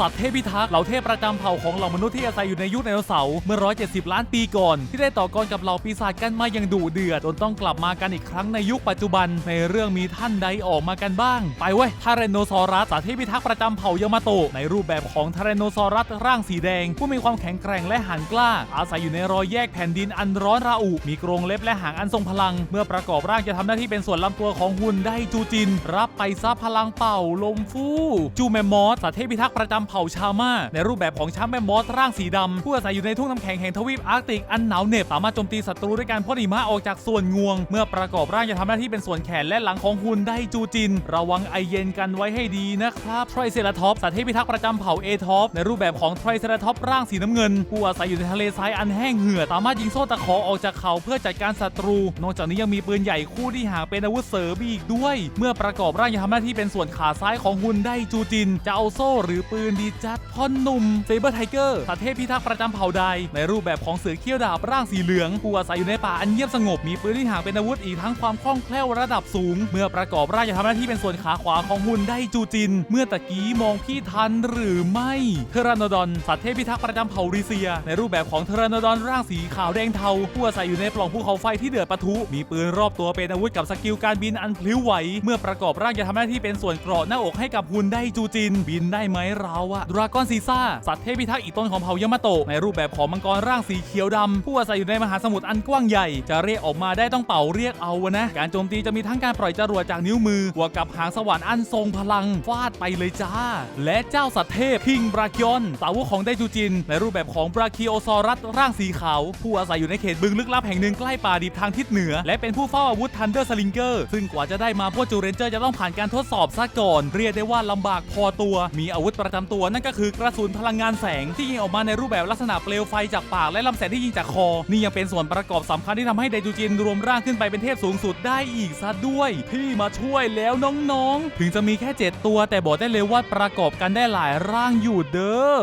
สัตว์เทพพิทักษ์เหล่าเทพประจำเผ่าของเหล่ามนุษย์ที่อาศัยอยู่ในยุคไดโนเสาร์เมื่อ 170 ล้านปีก่อน ที่ได้ต่อกรกับเหล่าปีศาจกันมาอย่างดุเดือดจนต้องกลับมากันอีกครั้งในยุคปัจจุบัน ในเรื่องมีท่านใดออกมากันบ้าง ไปเว้ยทาเรโนซอรัสสัตว์เทพพิทักษ์ประจำเผ่ายามาโตะในรูปแบบของทาเรโนซอรัสร่างสีแดง ผู้มีความแข็งแกร่งและหันกล้า อาศัยอยู่ในรอยแยกแผ่นดินอันร้อนระอุมีกรงเล็บและหางอันทรงพลัง เมื่อประกอบร่างจะทำหน้าที่เป็นส่วนลำตัวของหุ่นไดจูจิน รับไปซะพลังเป่าลมฟูจูแมมมอสสัตว์เทพพิทักษ์ประจำเผ่าชาม่าในรูปแบบของช้างแมมมอสร่างสีดำผู้อาศัยอยู่ในทุ่งน้ำแข็งแห่งทวีปอาร์กติกอันหนาวเหน็บสามารถโจมตีศัตรูด้วยการพ่นหิมะออกจากส่วนงวง เมื่อประกอบร่างจะทำหน้าที่เป็นส่วนแขนและหลังของหุ่นไดจูจิน ระวังไอเย็นกันไว้ให้ดีนะครับไทรเซราทอปสัตว์เทพิทักษ์ประจำเผ่าเอทอปในรูปแบบของไทรเซราทอปร่างสีน้ำเงิน ผู้อาศัยอยู่ในทะเลทรายอันแห้งเหือดสามารถยิงโซ่ตะขอออกจากเขาเพื่อจัดการศัตรู นอกจากนี้ยังมีปืนใหญ่คู่ที่หางเป็นอาวุธเสริมอีกด้วย เมื่อประกอบร่างจะทำหน้าที่เป็นส่วนขาซ้ายของหุ่นไดจูจิน จะเอาโซ่หรือปืนดีจัดพ่อหนุ่มเซเบอร์ไทเกอร์สัตว์เทพพิทักษ์ประจำเผ่าใด ในรูปแบบของเสือเขี้ยวดาบร่างสีเหลืองผู้อาศัยอยู่ในป่าอันเงียบสงบมีปืนที่หางเป็นอาวุธอีกทั้งความคล่องแคล่วระดับสูง เมื่อประกอบร่างจะทำหน้าที่เป็นส่วนขาขวาของหุ่นไดจูจิน เมื่อตะกี้มองพี่ทันหรือไม่เทอรานดอนสัตว์เทพพิทักษ์ประจำเผ่ารีเซีย ในรูปแบบของเทอรานดอนร่างสีขาวแดงเทาผู้อาศัยอยู่ในปล่องภูเขาไฟที่เดือดปะทุ มีปืนรอบตัวเป็นอาวุธกับสกิลการบินอันพลิ้วไหวเมื่อประกอบร่างจะทำหน้าที่เป็นส่วนเกราะหน้าอกให้กับหุ่นไดจูจิน บินได้ไหมเราอะดราก้อนซีซ่าสัตว์เทพพิทักษ์อีกตนของเผ่ายามาโตะในรูปแบบของมังกรร่างสีเขียวดำผู้อาศัยอยู่ในมหาสมุทรอันกว้างใหญ่ จะเรียกออกมาได้ต้องเป่าเรียกเอานะ การโจมตีจะมีทั้งการปล่อยจรวดจากนิ้วมือวกับหางสวรรค์อันทรงพลังฟาดไปเลยจ้า และเจ้าสัตว์เทพคิงบราคิออนสาวกของไดจูจิน ในรูปแบบของบราคิโอซอรัสร่างสีขาว ผู้อาศัยอยู่ในเขตบึงลึกลับแห่งหนึ่งใกล้ป่าดิบทางทิศเหนือ และเป็นผู้เฝ้าอาวุธทันเดอร์สลิงเกอร์ซึ่งกว่าจะได้มาพวกจูเรนเจอร์จะต้องผ่านการทดสอบซะก่อน เรียกได้ว่าลำบากพอตัว มีอาวุธประจำตัวนั่นก็คือกระสุนพลังงานแสงที่ยิงออกมาในรูปแบบลักษณะเปลวไฟจากปากและลำแสงที่ยิงจากคอ นี่ยังเป็นส่วนประกอบสำคัญที่ทำให้ไดจูจินรวมร่างขึ้นไปเป็นเทพสูงสุดได้อีกซะด้วยที่มาช่วยแล้วน้องๆ ถึงจะมีแค่ 7 ตัวแต่บอกได้เลยว่าประกอบกันได้หลายร่างอยู่เด้อ